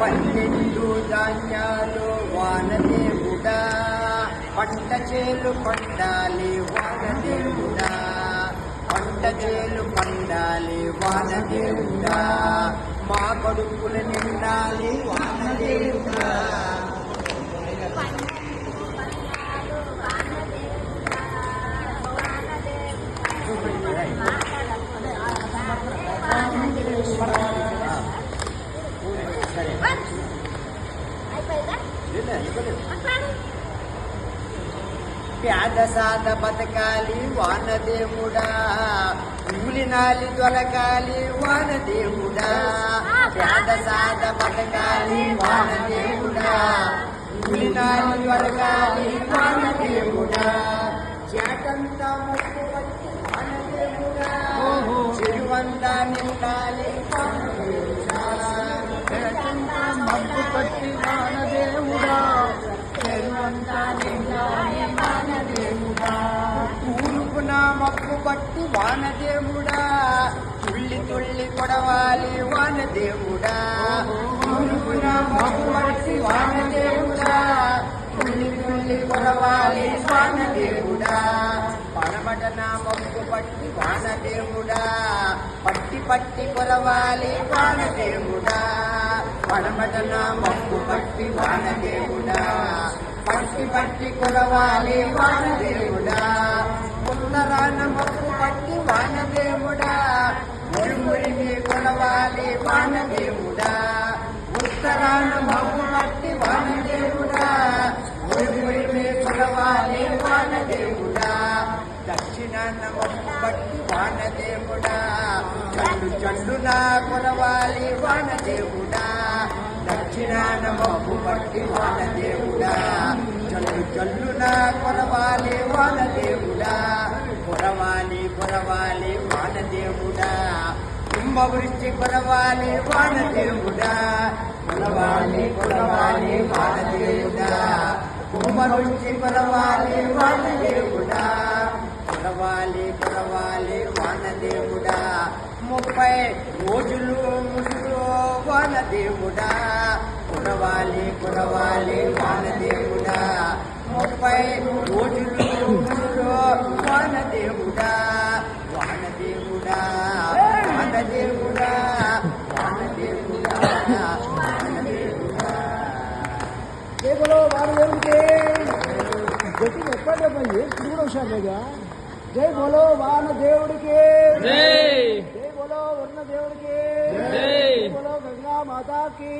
పన్నెండు ధాన్యాలు వానదేవుడా పంట చేలు పండాలి వానదేవుడా పంట చేలు పండాలి వానదేవుడా మా కొడుకులు నిండాలి వానదేవుడా ఇవ్వలేదు. పేద సాద బతకాలి వానదేవుడా. కూలినాలి దొరకాలి వానదేవుడా. పేద సాద బతకాలి వానదేవుడా. కూలినాలి దొరకాలి వానదేవుడా. చేటంతా ముక్కు పట్టి వానదేవుడా. చెరువంతా నిండాలి వానదేవుడా. మబ్బు పట్టి మబ్బు పట్టు వానదేవుడా. తుళ్ళి తుళ్ళి కొడవాలి వానదేవుడా. తూర్పున మబ్బు పట్టి వానదేవుడా. తుళ్ళి తుళ్ళి కొడవాలి వానదేవుడా. పడమటన మబ్బు పట్టి వానదేవుడా. పట్టి పట్టి కొలవాలి వానదేవుడా. పడమటన మబ్బు పట్టి వానదేవుడా. పట్టి పట్టి కొలవాలి వాన పానదేవుడా వానదేవుడా మురుమురిని కొరవాలి వానదేవుడా ఉత్తరాన మబ్బు పట్టి వానదేవుడా మురుమురిని కొరవాలి వానదేవుడా దక్షిణాన మబ్బు పట్టి వానదేవుడా చండు చండున కొలవాలి వానదేవుడా దక్షిణాన మబ్బు పట్టి వానదేవుడా చల్లు చల్లున కొలవాలి వానదేవుడా కుంభవృష్టి కొరవాలి వానదేవుడా కొరవాలి కొరవాలి వానదేవుడా కుంభవృష్టి తిరుగుడా కొలవాలి కొలవాలి వాన వానదేవుడా ముప్పై రోజులు ముసులో కొలవాలి కొలవాలి వాన వానదేవుడా ముప్పై రోజులు ముసులో వానదేవుడా వానదేవుడా జై. బోలో వానదేవుడికి గట్టి ఎక్కడ పోయి ఇప్పుడు కూడా హుషారుగా జై. బోలో వానదేవుడికి జై. బోలో వర్ణ దేవుడికి జై బోలో గంగా మాతాకి